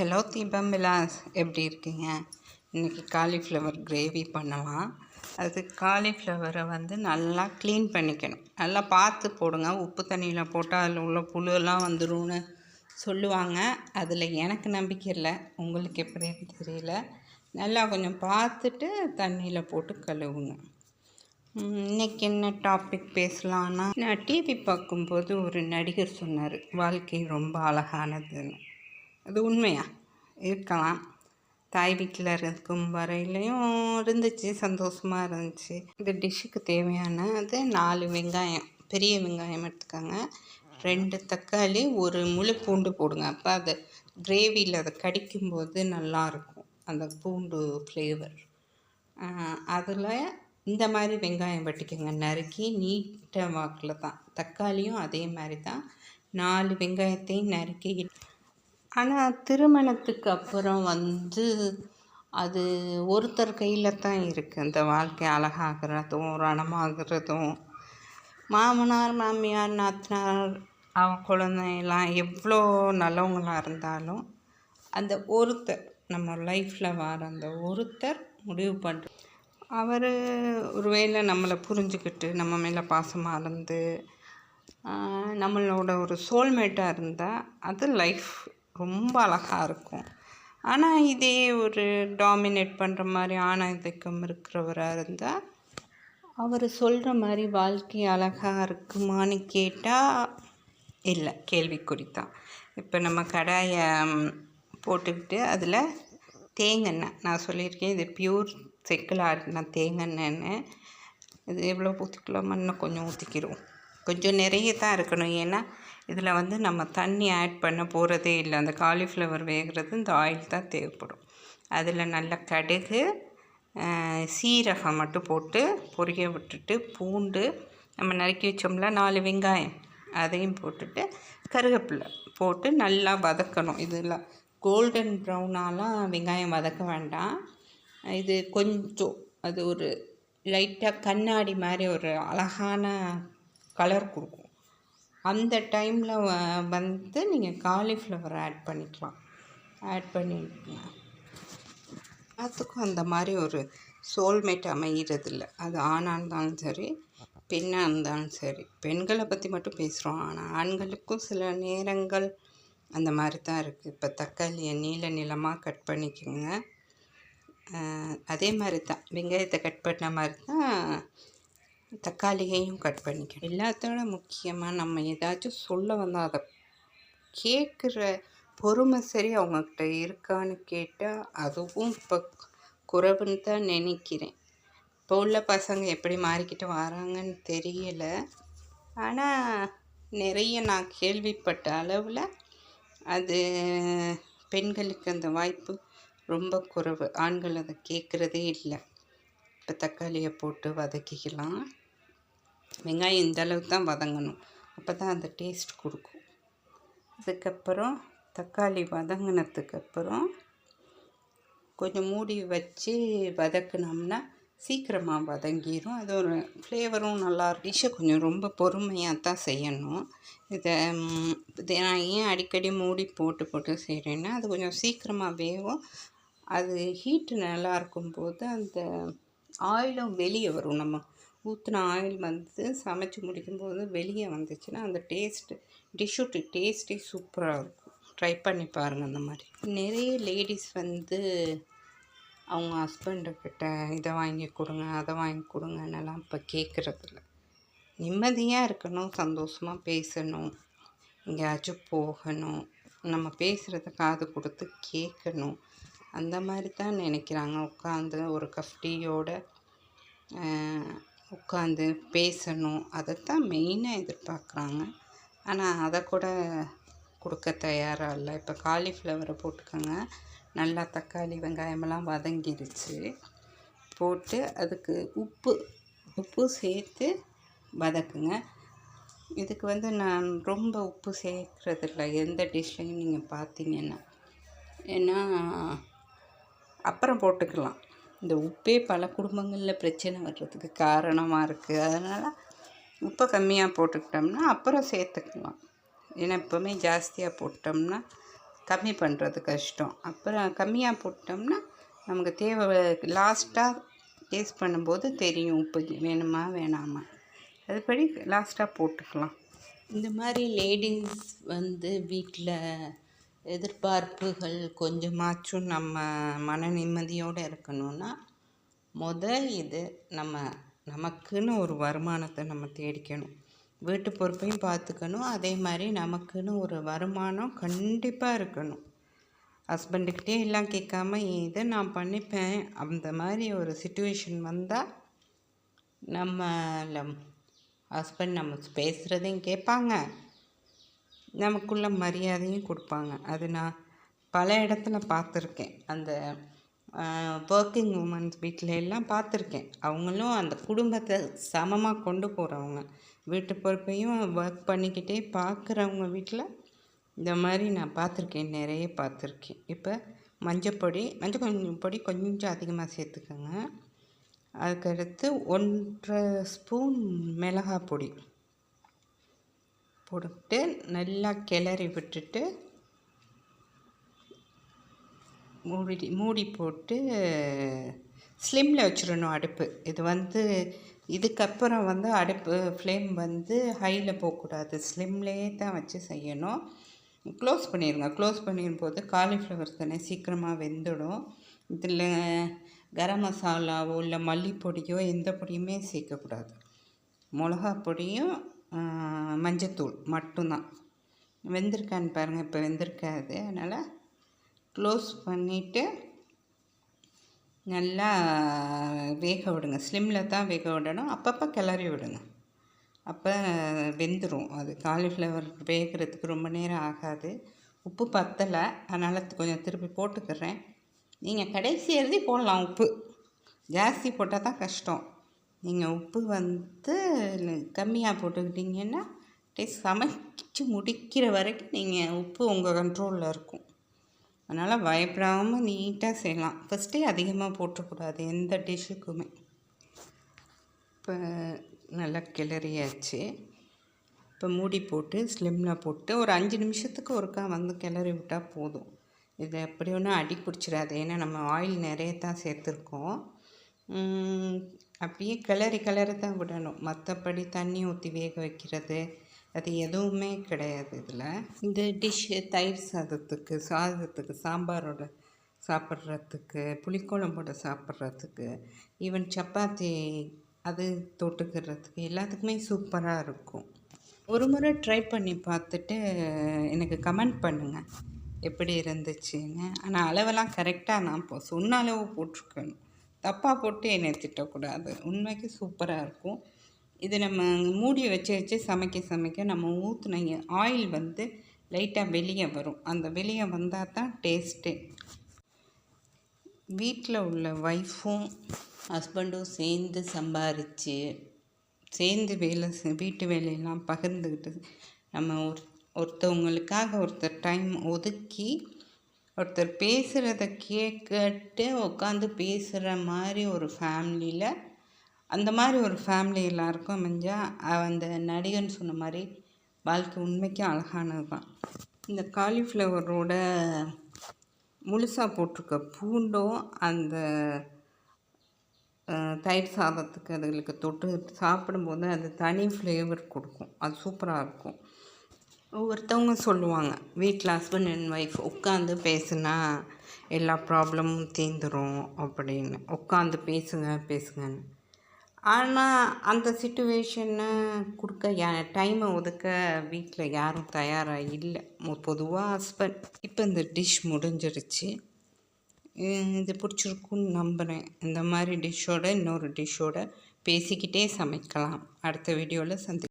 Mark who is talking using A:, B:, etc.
A: Hello தீபம் விலாஸ் எப்படி இருக்கீங்க? இன்றைக்கி காலிஃப்ளவர் கிரேவி பண்ணலாம். அது காலிஃப்ளவரை வந்து நல்லா க்ளீன் பண்ணிக்கணும். நல்லா பார்த்து போடுங்க. உப்பு தண்ணியில் போட்டால் அதில் உள்ள புழுலாம் வந்துடும்னு சொல்லுவாங்க. அதில் எனக்கு நம்பிக்கை இல்லை. உங்களுக்கு எப்படின்னு தெரியல. நல்லா கொஞ்சம் பார்த்துட்டு தண்ணியில் போட்டு கழுவுங்க. இன்றைக்கி இன்னைக்கு என்ன டாபிக் பேசலான்னா நான் டிவி பார்க்கும்போது ஒரு நடிகர் சொன்னார். வாழ்க்கை ரொம்ப அழகானதுன்னு. அது உண்மையா? இருக்கலாம். தாய் வீட்டில் இருக்கும் வரையிலையும் இருந்துச்சு சந்தோஷமாக இருந்துச்சு. இந்த டிஷ்ஷுக்கு தேவையானது நாலு வெங்காயம் பெரிய வெங்காயம் எடுத்துக்கோங்க. ரெண்டு தக்காளி ஒரு முழு பூண்டு போடுங்க. அப்போ அது கிரேவியில் அதை கடிக்கும்போது நல்லாயிருக்கும். அந்த பூண்டு ஃப்ளேவர் அதில் இந்த மாதிரி வெங்காயம் வெட்டிக்கோங்க. நறுக்கி நீட்ட வாக்கில் தான். தக்காளியும் அதே மாதிரி தான். நாலு வெங்காயத்தையும் நறுக்கி ஆனால் திருமணத்துக்கு அப்புறம் வந்து அது ஒருத்தர் கையில் தான் இருக்குது அந்த வாழ்க்கை அழகாகிறதும் ரணமாகிறதும். மாமனார் மாமியார் நாத்தனார் அவன் குழந்தையெல்லாம் எவ்வளோ நல்லவங்களாக இருந்தாலும் அந்த ஒருத்தர் நம்ம லைஃப்பில் வர அந்த ஒருத்தர் முடிவு பண்ணுற அவர் ஒருவேளை நம்மளை புரிஞ்சுக்கிட்டு நம்ம மேலே பாசமாக இருந்து நம்மளோட ஒரு சோல்மேட்டாக இருந்தால் அது லைஃப் ரொம்ப அழகாக இருக்கும். ஆனால் இதே ஒரு டாமினேட் பண்ணுற மாதிரி ஆணாதிக்கம் இருக்கிறவராக இருந்தால் அவர் சொல்கிற மாதிரி வாழ்க்கை அழகாக இருக்குமான்னு கேட்டால் இல்லை கேள்விக்குறி தான் இப்போ நம்ம கடாயை போட்டுக்கிட்டு அதில் தேங்காய் நான் சொல்லியிருக்கேன் இது பியூர் செக்கில் ஆடின தேங்காய்ன்னு இது எவ்வளோ ஊற்றிக்கலாமா இன்னும் கொஞ்சம் ஊற்றிக்கிறோம் கொஞ்சம் நிறைய தான் இருக்கணும். ஏன்னா இதில் வந்து நம்ம தண்ணி ஆட் பண்ண போகிறதே இல்லை. அந்த காலிஃப்ளவர் வேகிறது இந்த ஆயில் தான் தேவைப்படும். அதில் நல்ல கடுகு சீரகம் மட்டும் போட்டு பொரிய விட்டுட்டு பூண்டு நம்ம நறுக்கி வச்சோம்ல நாலு வெங்காயம் அதையும் போட்டுட்டு கருவேப்பிலை போட்டு நல்லா வதக்கணும். இதில் கோல்டன் ப்ரௌனாலாம் வெங்காயம் வதக்க வேண்டாம். இது கொஞ்சம் அது ஒரு லைட்டாக கண்ணாடி மாதிரி ஒரு அழகான கலர் கொடுக்கும். அந்த டைமில் வந்து நீங்கள் காலிஃப்ளவர் ஆட் பண்ணிக்கலாம். ஆட் பண்ணிக்கலாம் எல்லாத்துக்கும் அந்த மாதிரி ஒரு சோல்மேட் அமைகிறதில்ல அது ஆணாக இருந்தாலும் சரி பெண்ணாக இருந்தாலும் சரி. பெண்களை பற்றி மட்டும் பேசுகிறோம் ஆனால் ஆண்களுக்கும் சில நேரங்கள் அந்த மாதிரி தான் இருக்குது இப்போ தக்காளியை நீள நீளமாக கட் பண்ணிக்கோங்க. அதே மாதிரி தான். வெங்காயத்தை கட் பண்ண மாதிரி தான் தக்காளியையும் கட் பண்ணிக்கணும். எல்லாத்தோட முக்கியமாக நம்ம ஏதாச்சும் சொல்ல வந்தால் அதை கேட்குற பொறுமை சரி அவங்கக்கிட்ட இருக்கான்னு கேட்டால் அதுவும் இப்போ குறைவுன்னு தான் நினைக்கிறேன். இப்போ உள்ள பசங்க எப்படி மாறிக்கிட்டு வராங்கன்னு தெரியல. ஆனால் நிறைய நான் கேள்விப்பட்ட அளவில் அது பெண்களுக்கு அந்த வாய்ப்பு ரொம்ப குறைவு. ஆண்கள் அதை கேட்குறதே இல்லை. இப்போ தக்காளியை போட்டு வதக்கிக்கலாம். வெங்காயம் இந்த அளவுக்கு தான் வதங்கணும். அப்போ தான் அந்த டேஸ்ட் கொடுக்கும். அதுக்கப்புறம் தக்காளி வதங்கினதுக்கப்புறம் கொஞ்சம் மூடி வச்சு வதக்குனோம்னா சீக்கிரமாக வதங்கிரும். அது ஒரு ஃப்ளேவரும் நல்லா டிஷ்ஷை கொஞ்சம் ரொம்ப பொறுமையாக தான் செய்யணும். இதை இதை நான் ஏன் அடிக்கடி மூடி போட்டு போட்டு செய்கிறேன்னா அது கொஞ்சம் சீக்கிரமாக வேகும். அது ஹீட்டு நல்லா இருக்கும்போது அந்த ஆயிலும் வெளியே வரும். நம்ம ஊற்றின ஆயில் வந்து சமைச்சு முடிக்கும்போது வெளியே வந்துச்சுன்னா அந்த டேஸ்ட்டு டிஷ்ஷுட்டு டேஸ்ட்டே சூப்பராக இருக்கும். ட்ரை பண்ணி பாருங்கள் அந்த மாதிரி. நிறைய லேடிஸ் வந்து அவங்க ஹஸ்பண்டுக்கிட்ட இதை வாங்கி கொடுங்க அதை வாங்கி கொடுங்கன்னெல்லாம் இப்போ கேட்குறதில்ல நிம்மதியாக இருக்கணும் சந்தோஷமாக பேசணும் எங்கேயாச்சும் போகணும். நம்ம பேசுகிறத காது கொடுத்து கேட்கணும் அந்த மாதிரி தான் நினைக்கிறாங்க. உட்காந்து ஒரு கஃப்டியோட உட்காந்து பேசணும். அதைத்தான் மெயினாக எதிர்பார்க்குறாங்க. ஆனால் அதை கூட கொடுக்க தயாராக இல்லை. இப்போ காலிஃப்ளவரை போட்டுக்கோங்க. நல்லா தக்காளி வெங்காயமெல்லாம் வதங்கிருச்சு. போட்டு அதுக்கு உப்பு உப்பு சேர்த்து வதக்குங்க. இதுக்கு வந்து நான் ரொம்ப உப்பு சேர்க்குறதில்ல. எந்த டிஷ்ஷையும் நீங்கள் பார்த்தீங்கன்னா. ஏன்னா அப்புறம் போட்டுக்கலாம். இந்த உப்பே பல குடும்பங்களில் பிரச்சனை வர்றதுக்கு காரணமாக இருக்குது அதனால் உப்பை கம்மியாக போட்டுக்கிட்டோம்னா அப்புறம் சேர்த்துக்கலாம். ஏன்னா எப்போவுமே ஜாஸ்தியாக போட்டோம்னா கம்மி பண்ணுறது கஷ்டம். அப்புறம் கம்மியாக போட்டோம்னா நமக்கு தேவை லாஸ்ட்டாக டேஸ்ட் பண்ணும்போது தெரியும் உப்பு வேணுமா வேணாமா. அதுபடி லாஸ்ட்டாக போட்டுக்கலாம். இந்த மாதிரி லேடிஸ் வந்து வீட்டில் எதிர்பார்ப்புகள் கொஞ்சமாச்சும் நம்ம மன நிம்மதியோடு இருக்கணும்னா முதல் இது நம்ம நமக்குன்னு ஒரு வருமானத்தை நம்ம தேடிக்கணும். வீட்டு பொறுப்பையும் பார்த்துக்கணும். அதே மாதிரி நமக்குன்னு ஒரு வருமானம் கண்டிப்பாக இருக்கணும். ஹஸ்பண்டுக்கிட்டே எல்லாம் கேட்காம இதை நான் பண்ணிப்பேன். அந்த மாதிரி ஒரு சுச்சுவேஷன் வந்தால் நம்ம ஹஸ்பண்ட் நம்ம பேசுகிறதையும் கேட்பாங்க. நமக்குள்ள மரியாதையும் கொடுப்பாங்க. அது நான் பல இடத்துல பார்த்துருக்கேன். அந்த ஒர்க்கிங் உமன்ஸ் வீட்டில எல்லாம் பார்த்துருக்கேன். அவங்களும் அந்த குடும்பத்தை சமமாக கொண்டு போகிறவங்க வீட்டு பொறுப்பையும் ஒர்க் பண்ணிக்கிட்டே பார்க்குறவங்க வீட்டில் இந்த மாதிரி நான் பார்த்துருக்கேன். நிறைய பார்த்துருக்கேன். இப்போ மஞ்சப்பொடி மஞ்சள் கொஞ்சம் பொடி கொஞ்சம் அதிகமாக சேர்த்துக்கோங்க. அதுக்கடுத்து ஒன்றரை ஸ்பூன் மிளகாய் பொடி. போட்டு நல்லா கிளறி விட்டுட்டு மூடி மூடி போட்டு ஸ்லிம்மில் வச்சிடணும் அடுப்பு. இது வந்து இதுக்கப்புறம் வந்து அடுப்பு ஃப்ளேம் வந்து ஹையில் போகக்கூடாது. ஸ்லிம்லேயே தான் வச்சு செய்யணும். க்ளோஸ் பண்ணிடுங்க. க்ளோஸ் பண்ணிடும் போது காலிஃப்ளவர் தானே சீக்கிரமாக வெந்துடும். இதில் கரம் மசாலாவோ இல்லை மல்லிப்பொடியோ எந்த பொடியுமே சேர்க்கக்கூடாது. மிளகா பொடியும் மஞ்சத்தூள் மட்டும்தான். வெந்திருக்கான்னு பாருங்கள் இப்போ வெந்திருக்காது. அதனால் க்ளோஸ் பண்ணிவிட்டு நல்லா வேக விடுங்க. ஸ்லிம்மில் தான் வேக விடணும். அப்பப்போ கிளறி விடுங்க. அப்போ வெந்துடும் அது காலிஃப்ளவர் வேகிறதுக்கு ரொம்ப நேரம் ஆகாது. உப்பு பத்தலை. அதனால் கொஞ்சம் திருப்பி போட்டுக்கிறேன். நீங்கள் கடைசி எழுதி போடலாம் உப்பு. ஜாஸ்தி போட்டால் தான் கஷ்டம். நீங்கள் உப்பு வந்து கம்மியாக போட்டுக்கிட்டிங்கன்னா டேஸ்ட் சமைச்சு முடிக்கிற வரைக்கும் நீங்கள் உப்பு உங்கள் கண்ட்ரோலில் இருக்கும். அதனால் பயப்படாமல் நீட்டாக செய்யலாம். ஃபஸ்ட்டே அதிகமாக போட்டக்கூடாது எந்த டிஷ்ஷுக்குமே இப்போ நல்லா கிளறியாச்சு. இப்போ மூடி போட்டு ஸ்லிம்மில் போட்டு ஒரு அஞ்சு நிமிஷத்துக்கு ஒருக்கா வந்து கிளறி விட்டால் போதும். இது எப்படி ஒன்றும் அடி பிடிச்சிடாது ஏன்னா நம்ம ஆயில் நிறைய தான் சேர்த்துருக்கோம் அப்படியே கிளறி கிளறி தான் விடணும். மற்றபடி தண்ணி ஊற்றி வேக வைக்கிறது அது எதுவுமே கிடையாது இதில். இந்த டிஷ்ஷு தயிர் சாதத்துக்கு சாதத்துக்கு சாம்பாரோட சாப்பிட்றதுக்கு புளிக்குழம்போட சாப்பிட்றதுக்கு ஈவன் சப்பாத்தி அது தொட்டுக்கிறதுக்கு எல்லாத்துக்குமே சூப்பராக இருக்கும். ஒரு முறை ட்ரை பண்ணி பார்த்துட்டு எனக்கு கமெண்ட் பண்ணுங்கள் எப்படி இருந்துச்சுன்னு. ஆனால் அளவெல்லாம் கரெக்டாக நான் இப்போ சொன்ன அளவு போட்டிருக்கணும். தப்பாக போட்டு என்னை திட்டக்கூடாது உண்மைக்கு சூப்பராக இருக்கும். இது நம்ம மூடி வச்சு வச்சு சமைக்க சமைக்க நம்ம ஊற்றுன ஆயில் வந்து லைட்டாக வெளியே வரும். அந்த வெளியே வந்தால் தான் டேஸ்ட்டே வீட்டில் உள்ள ஒய்ஃபும் ஹஸ்பண்டும் சேர்ந்து சம்பாரித்து சேர்ந்து வேலை வீட்டு வேலையெல்லாம் பகிர்ந்துக்கிட்டு நம்ம ஒரு ஒருத்தவங்களுக்காக ஒருத்தர் டைம் ஒதுக்கி ஒருத்தர் பேசுகிறத கேட்கட்டு உட்காந்து பேசுகிற மாதிரி ஒரு ஃபேமிலியில் அந்த மாதிரி ஒரு ஃபேமிலி எல்லாருக்கும் அமைஞ்சால் அந்த நடிகன் சொன்ன மாதிரி வாழ்க்கை உண்மைக்கும் அழகானது தான் இந்த காலிஃப்ளவரோட முழுசாக போட்டிருக்க பூண்டும் அந்த தயிர் சாதத்துக்கு அதுகளுக்கு தொட்டு சாப்பிடும்போது அது தனி ஃப்ளேவர் கொடுக்கும். அது சூப்பராக இருக்கும். ஒவ்வொருத்தவங்க சொல்லுவாங்க. வீட்டில் ஹஸ்பண்ட் அண்ட் ஒய்ஃப் உட்காந்து பேசுனா எல்லா ப்ராப்ளமும் தீந்துடும் அப்படின்னு. உட்காந்து பேசுங்க பேசுங்கன்னு. ஆனால் அந்த சுச்சுவேஷனை கொடுக்க யா டைமை ஒதுக்க வீட்டில் யாரும் தயாராக இல்லை. பொதுவாக ஹஸ்பண்ட் இப்போ இந்த டிஷ் முடிஞ்சிருச்சு. இது பிடிச்சிருக்குன்னு நம்புகிறேன் இந்த மாதிரி டிஷ்ஷோட இன்னொரு டிஷ்ஷோட பேசிக்கிட்டே சமைக்கலாம். அடுத்த வீடியோவில் சந்தி